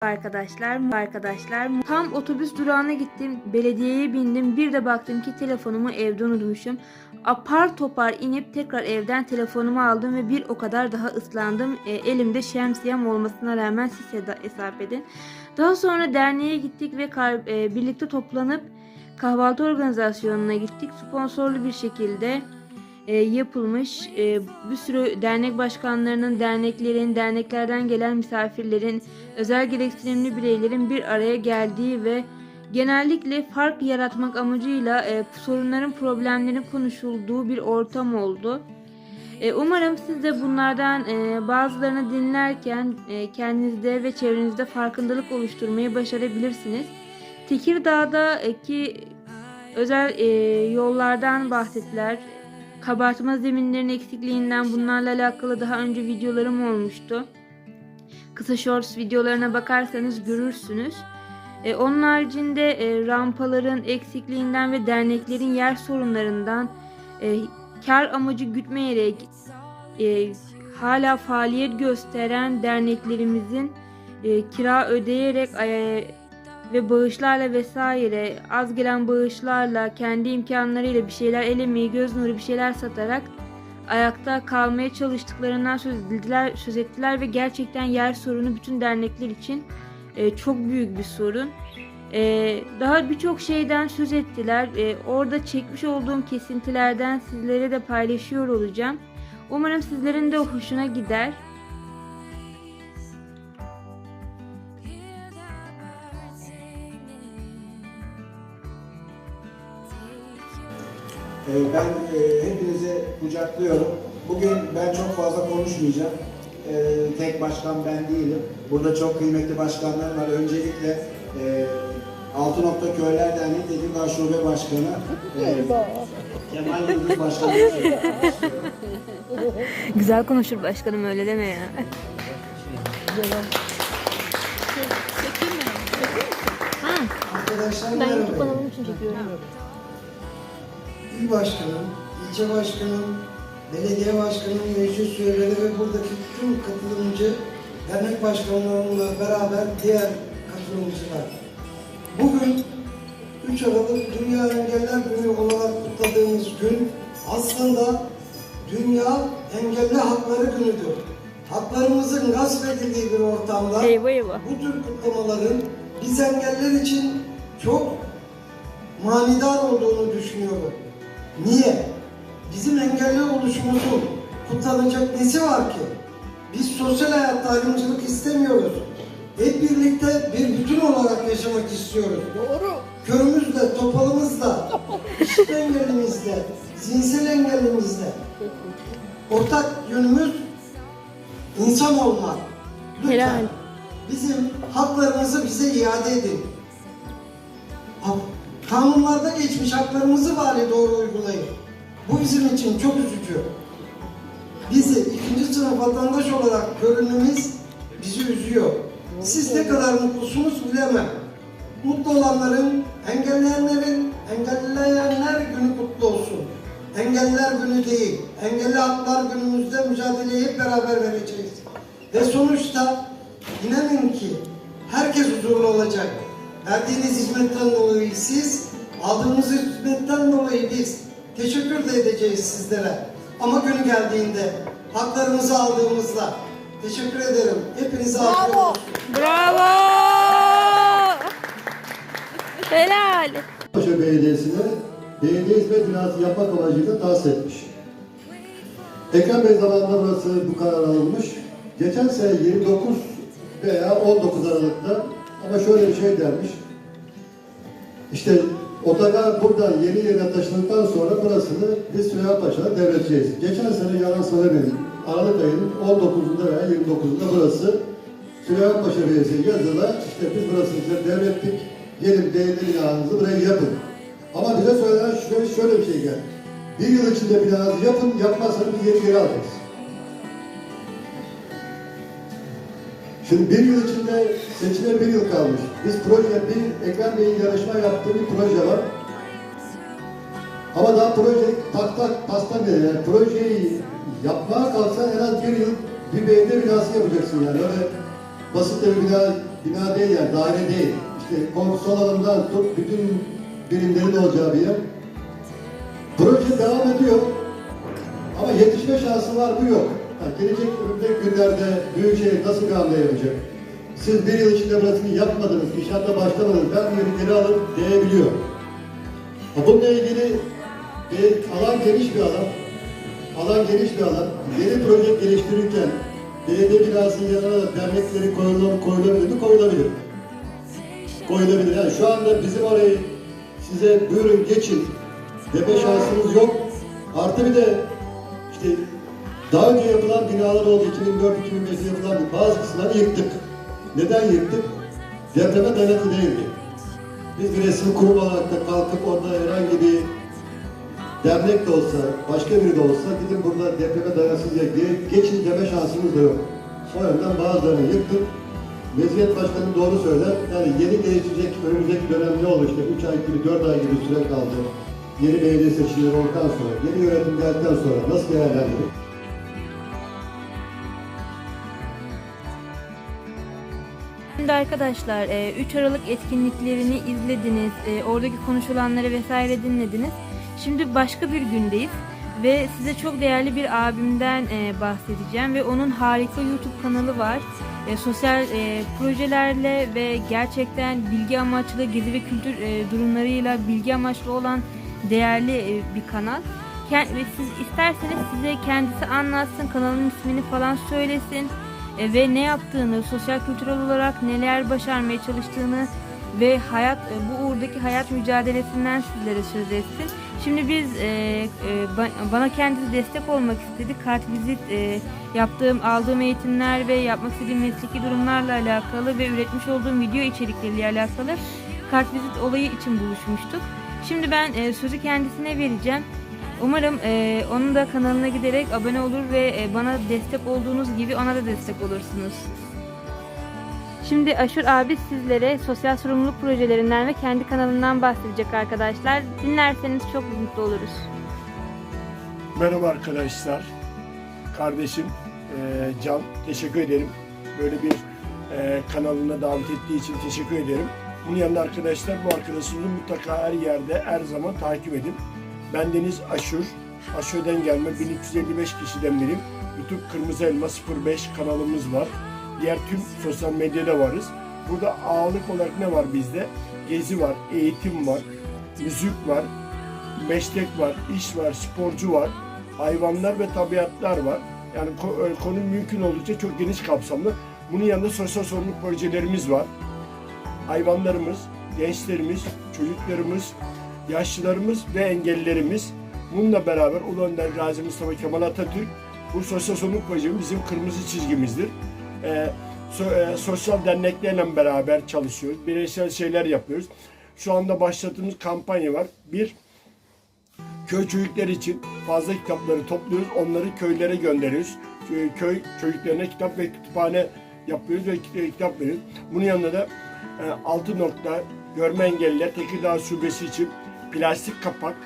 Arkadaşlar, arkadaşlar tam otobüs durağına gittim, belediyeye bindim. Bir de baktım ki telefonumu evde unutmuşum. Apar topar inip tekrar evden telefonumu aldım ve bir o kadar daha ıslandım. E, elimde şemsiyem olmasına rağmen siz hesap edin. Daha sonra derneğe gittik ve e, birlikte toplanıp kahvaltı organizasyonuna gittik. Sponsorlu bir şekilde e, yapılmış e, bir sürü dernek başkanlarının, derneklerin, derneklerden gelen misafirlerin, özel gereksinimli bireylerin bir araya geldiği ve genellikle fark yaratmak amacıyla e, sorunların, problemlerin konuşulduğu bir ortam oldu. E, umarım siz de bunlardan e, bazılarını dinlerken e, kendinizde ve çevrenizde farkındalık oluşturmayı başarabilirsiniz. Tekirdağ'daki özel e, yollardan bahsettiler. Kabartma zeminlerin eksikliğinden bunlarla alakalı daha önce videolarım olmuştu. Kısa shorts videolarına bakarsanız görürsünüz. E, onun haricinde e, rampaların eksikliğinden ve derneklerin yer sorunlarından e, kar amacı gütmeyerek e, hala faaliyet gösteren derneklerimizin e, kira ödeyerek e, ve bağışlarla vesaire az gelen bağışlarla kendi imkanlarıyla bir şeyler elemeyi göz nuru bir şeyler satarak ayakta kalmaya çalıştıklarından söz ettiler, söz ettiler ve gerçekten yer sorunu bütün dernekler için e, çok büyük bir sorun. E, daha birçok şeyden söz ettiler. E, orada çekmiş olduğum kesintilerden sizlere de paylaşıyor olacağım. Umarım sizlerin de hoşuna gider. Ben e, hepinizi kucaklıyorum. Bugün ben çok fazla konuşmayacağım. Ee, Tek başkan ben değilim. Burada çok kıymetli başkanlar var. Öncelikle e, Altınokta Köyler Derneği Tekirdağ Şube Başkanı e, Kemal Yıldız Başkanı. Güzel konuşur başkanım öyle deme ya. Arkadaşlar Ben. YouTube kanalım için çekiyorum. İl başkanım, ilçe başkanım, belediye başkanım, meclis üyeleri ve buradaki tüm katılımcı dernek başkanlarımla beraber diğer katılımcılar. Bugün 3 Aralık Dünya Engeller Günü olarak kutladığımız gün aslında Dünya Engelli Hakları Günü'dür. Haklarımızın gasp edildiği bir ortamda Eyvah eyvah. bu tür kutlamaların biz engeller için çok manidar olduğunu düşünüyorum. Niye? Bizim engelli oluşumuzun kutlanacak nesi var ki? Biz sosyal hayatta ayrımcılık istemiyoruz. Hep birlikte bir bütün olarak yaşamak istiyoruz. Doğru. Körümüzle, topalımızla, işit engellimizle, zihinsel engellimizle. Ortak yönümüz insan olmak. Lütfen. Helal. Bizim haklarımızı bize iade edin. Ha- Kanunlarda geçmiş haklarımızı bari doğru uygulayın. Bu bizim için çok üzücü. Bizi ikinci sınıf vatandaş olarak görünmemiz bizi üzüyor. Siz ne kadar mutlusunuz bilemem. Mutlu olanların, engelleyenlerin, engelleyenler günü kutlu olsun. Engeller günü değil, engelli haklar günümüzde mücadeleyi hep beraber vereceğiz. Ve sonuçta inanın ki herkes huzurlu olacak. Verdiğiniz hizmetten dolayı siz, aldığımız hizmetten dolayı biz teşekkür de edeceğiz sizlere. Ama günü geldiğinde haklarımızı aldığımızda teşekkür ederim. Hepinize afiyet olsun. Bravo! Helal. Paşa Belediyesi'ne belediye hizmet binası yapmak amacıyla tahsis etmiş. Ekrem Bey zamanında burası bu karar alınmış. Geçen sene 29 veya 19 Aralık'ta ama şöyle bir şey dermiş. İşte otogar buradan yeni yerine taşındıktan sonra burasını biz Süleyman Paşa'da devredeceğiz. Geçen sene yalan söylemedim. Aralık ayının 19'unda veya 29'unda burası Süleyman Paşa Belediyesi yazıda işte biz burasını size devrettik. Gelin değerli binanızı buraya yapın. Ama bize söylenen şöyle, şöyle bir şey geldi. Bir yıl içinde binanızı yapın, yapmazsanız biz yeri geri alacağız. Şimdi bir yıl içinde seçime bir yıl kalmış. Biz proje, bir Ekrem Bey'in yarışma yaptığı bir proje var. Ama daha proje tak tak bile yani projeyi yapmaya kalksan en az bir yıl bir belediye binası yapacaksın yani. Öyle basit bir bina bina değil yani, daire değil. İşte konsol alanından tut, bütün birimlerin olacağı bir yer. Proje devam ediyor. Ama yetişme şansı var mı yok. Yani gelecek önümüzdeki günlerde Büyükşehir nasıl bir? Siz bir yıl içinde burasını yapmadınız, inşaatta başlamadınız, ben bunu geri alırım diyebiliyor. Bununla ilgili bir alan geniş bir alan. Alan geniş bir alan. Yeni proje geliştirirken belediye binasının yanına da dernekleri koyulabilir, koyulabilir? Koyulabilir. Koyulabilir. Yani şu anda bizim orayı size buyurun geçin deme şansımız yok. Artı bir de işte daha önce yapılan binalar oldu. 2004-2005'te yapılan bazı kısımları yıktık. Neden yıktık? Depreme dayanıklı değildi. Biz bir resim kurum olarak da kalkıp orada herhangi bir dernek de olsa, başka biri de olsa gidin burada depreme dayansız diye ge- geçin deme şansımız da yok. O yönden bazılarını yıktık. Meziyet Başkanı doğru söyler. Yani yeni gelişecek önümüzdeki dönem ne olur işte 3 ay gibi 4 ay gibi süre kaldı. Yeni belediye seçimleri olduktan sonra, yeni yönetim geldikten sonra nasıl değerlendirir? Şimdi arkadaşlar e, 3 Aralık etkinliklerini izlediniz, e, oradaki konuşulanları vesaire dinlediniz. Şimdi başka bir gündeyiz ve size çok değerli bir abimden e, bahsedeceğim ve onun harika YouTube kanalı var. E, sosyal e, projelerle ve gerçekten bilgi amaçlı gezi ve kültür e, durumlarıyla bilgi amaçlı olan değerli e, bir kanal. Ve siz isterseniz size kendisi anlatsın, kanalın ismini falan söylesin e, ve ne yaptığını, sosyal kültürel olarak neler başarmaya çalıştığını ve hayat e, bu uğurdaki hayat mücadelesinden sizlere söz etsin. Şimdi biz e, e, ba- bana kendisi destek olmak istedi. Kartvizit e, yaptığım, aldığım eğitimler ve yapmak istediğim mesleki durumlarla alakalı ve üretmiş olduğum video içerikleriyle alakalı kartvizit olayı için buluşmuştuk. Şimdi ben e, sözü kendisine vereceğim. Umarım e, onun da kanalına giderek abone olur ve e, bana destek olduğunuz gibi ona da destek olursunuz. Şimdi Aşur abi sizlere sosyal sorumluluk projelerinden ve kendi kanalından bahsedecek arkadaşlar. Dinlerseniz çok mutlu oluruz. Merhaba arkadaşlar. Kardeşim eee, Can teşekkür ederim. Böyle bir eee, kanalına davet ettiği için teşekkür ederim. Bunun yanında arkadaşlar bu arkadaşımızı mutlaka her yerde her zaman takip edin. Ben Deniz Aşur. Aşur'dan gelme 1355 kişiden biriyim. YouTube Kırmızı Elma 05 kanalımız var. Diğer tüm sosyal medyada varız. Burada ağırlık olarak ne var bizde? Gezi var, eğitim var, müzik var, meslek var, iş var, sporcu var, hayvanlar ve tabiatlar var. Yani e, konu mümkün oldukça çok geniş kapsamlı. Bunun yanında sosyal sorumluluk projelerimiz var. Hayvanlarımız, gençlerimiz, çocuklarımız, yaşlılarımız ve engellilerimiz bununla beraber Ulu Önder Gazi Mustafa Kemal Atatürk bu sosyal sorumluluk projemiz bizim kırmızı çizgimizdir. Ee, so- e, sosyal derneklerle beraber çalışıyoruz. Bireysel şeyler yapıyoruz. Şu anda başlattığımız kampanya var. Bir, köy çocukları için fazla kitapları topluyoruz. Onları köylere gönderiyoruz. Kö- Köy çocuklarına kitap ve kütüphane yapıyoruz ve kit- kitap veriyoruz. Bunun yanında da e, altı nokta görme engelliler Tekirdağ Şubesi için plastik kapak,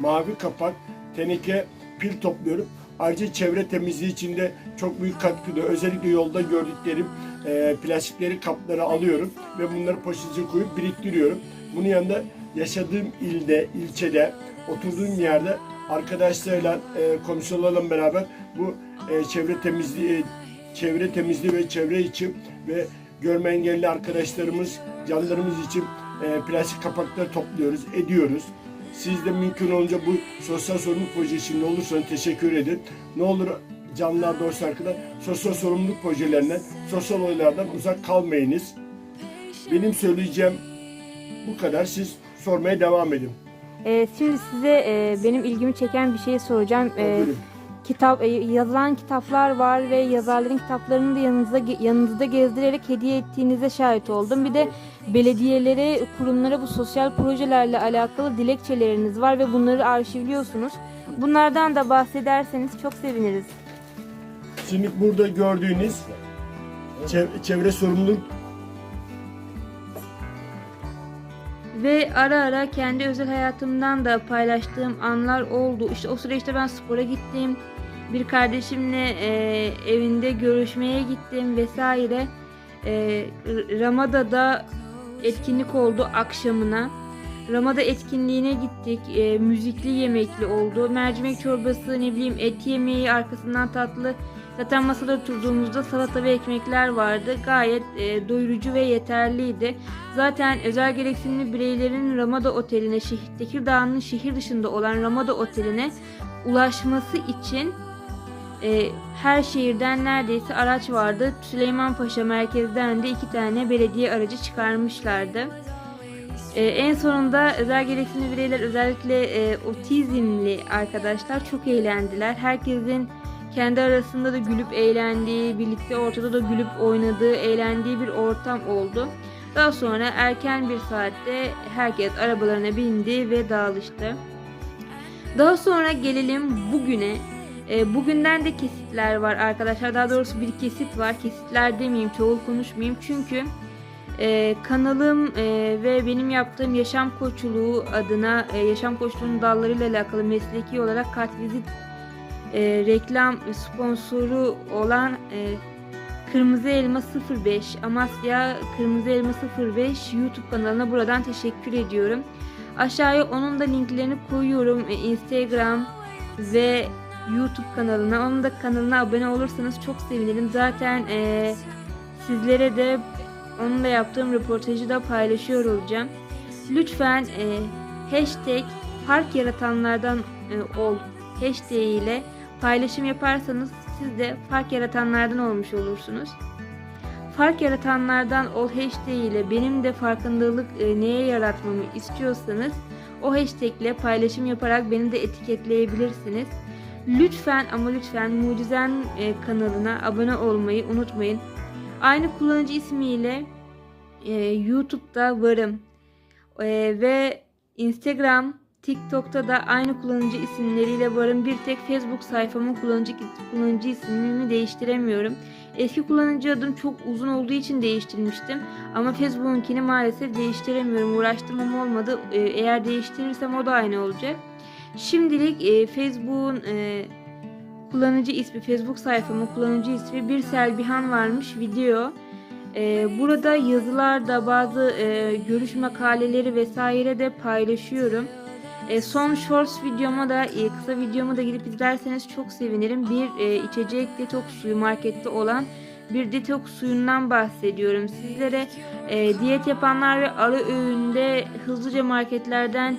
mavi kapak, teneke, pil topluyorum. Ayrıca çevre temizliği için de çok büyük katkıda. Özellikle yolda gördüklerim e, plastikleri, kapları alıyorum ve bunları poşete koyup biriktiriyorum. Bunun yanında yaşadığım ilde, ilçede, oturduğum yerde arkadaşlarla, e, komşularla beraber bu e, çevre temizliği, e, çevre temizliği ve çevre için ve görme engelli arkadaşlarımız, canlarımız için e, plastik kapakları topluyoruz, ediyoruz. Siz de mümkün olunca bu sosyal sorumluluk projesinde olursanız teşekkür edin. Ne olur canlılar doğrusu arkadaşlar sosyal sorumluluk projelerinden, sosyal olaylardan uzak kalmayınız. Benim söyleyeceğim bu kadar. Siz sormaya devam edin. Ee, şimdi size e, benim ilgimi çeken bir şey soracağım. Ee. Kitap e, yazılan kitaplar var ve yazarların kitaplarını da yanınızda yanınızda gezdirerek hediye ettiğinize şahit oldum. Bir de belediyelere, kurumlara bu sosyal projelerle alakalı dilekçeleriniz var ve bunları arşivliyorsunuz. Bunlardan da bahsederseniz çok seviniriz. Şimdi burada gördüğünüz çev- çevre sorumluluk Ve ara ara kendi özel hayatımdan da paylaştığım anlar oldu. İşte o süreçte ben spora gittim. Bir kardeşimle e, evinde görüşmeye gittim vesaire. e, Ramada'da etkinlik oldu akşamına. Ramada etkinliğine gittik. E, müzikli yemekli oldu. Mercimek çorbası, ne bileyim et yemeği, arkasından tatlı. Zaten masada oturduğumuzda salata ve ekmekler vardı. Gayet e, doyurucu ve yeterliydi. Zaten özel gereksinimli bireylerin Ramada Oteli'ne, şehir, Tekirdağ'ın şehir dışında olan Ramada Oteli'ne ulaşması için e, her şehirden neredeyse araç vardı. Süleymanpaşa merkezden de iki tane belediye aracı çıkarmışlardı. E, en sonunda özel gereksinimli bireyler özellikle e, otizmli arkadaşlar çok eğlendiler. Herkesin kendi arasında da gülüp eğlendiği, birlikte ortada da gülüp oynadığı, eğlendiği bir ortam oldu. Daha sonra erken bir saatte herkes arabalarına bindi ve dağılıştı. Daha sonra gelelim bugüne. E, bugünden de kesitler var arkadaşlar. Daha doğrusu bir kesit var. Kesitler demeyeyim, çoğul konuşmayayım. Çünkü e, kanalım e, ve benim yaptığım yaşam koçluğu adına yaşam koçluğunun dallarıyla alakalı mesleki olarak kartvizit e, reklam sponsoru olan e, Kırmızı Elma 05 Amasya Kırmızı Elma 05 YouTube kanalına buradan teşekkür ediyorum. Aşağıya onun da linklerini koyuyorum. E, Instagram ve YouTube kanalına. Onun da kanalına abone olursanız çok sevinirim. Zaten e, sizlere de onunla yaptığım röportajı da paylaşıyor olacağım. Lütfen e, hashtag fark yaratanlardan e, ol hashtag ile paylaşım yaparsanız siz de fark yaratanlardan olmuş olursunuz. Fark yaratanlardan ol hashtag ile benim de farkındalık e, neye yaratmamı istiyorsanız o hashtag ile paylaşım yaparak beni de etiketleyebilirsiniz. Lütfen ama lütfen Mucizen e, kanalına abone olmayı unutmayın. Aynı kullanıcı ismiyle e, YouTube'da varım. E, ve Instagram, TikTok'ta da aynı kullanıcı isimleriyle varım. Bir tek Facebook sayfamın kullanıcı kullanıcı ismini değiştiremiyorum. Eski kullanıcı adım çok uzun olduğu için değiştirmiştim. Ama Facebook'unkini maalesef değiştiremiyorum. Uğraştım ama olmadı. E, eğer değiştirirsem o da aynı olacak. Şimdilik e, Facebook'un e, kullanıcı ismi, Facebook sayfamın kullanıcı ismi bir Selbihan varmış video. E, burada yazılarda bazı e, görüş makaleleri vesaire de paylaşıyorum. E, son shorts videoma da e, kısa videomu da gidip izlerseniz çok sevinirim. Bir e, içecek detoks suyu markette olan bir detoks suyundan bahsediyorum. Sizlere e, diyet yapanlar ve ara öğünde hızlıca marketlerden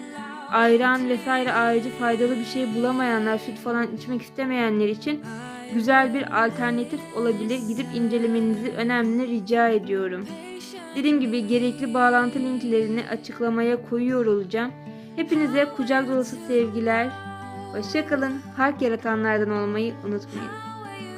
ayran vesaire ayrıca faydalı bir şey bulamayanlar, süt falan içmek istemeyenler için güzel bir alternatif olabilir. Gidip incelemenizi önemli rica ediyorum. Dediğim gibi gerekli bağlantı linklerini açıklamaya koyuyor olacağım. Hepinize kucak dolusu sevgiler. Hoşçakalın. Hark yaratanlardan olmayı unutmayın.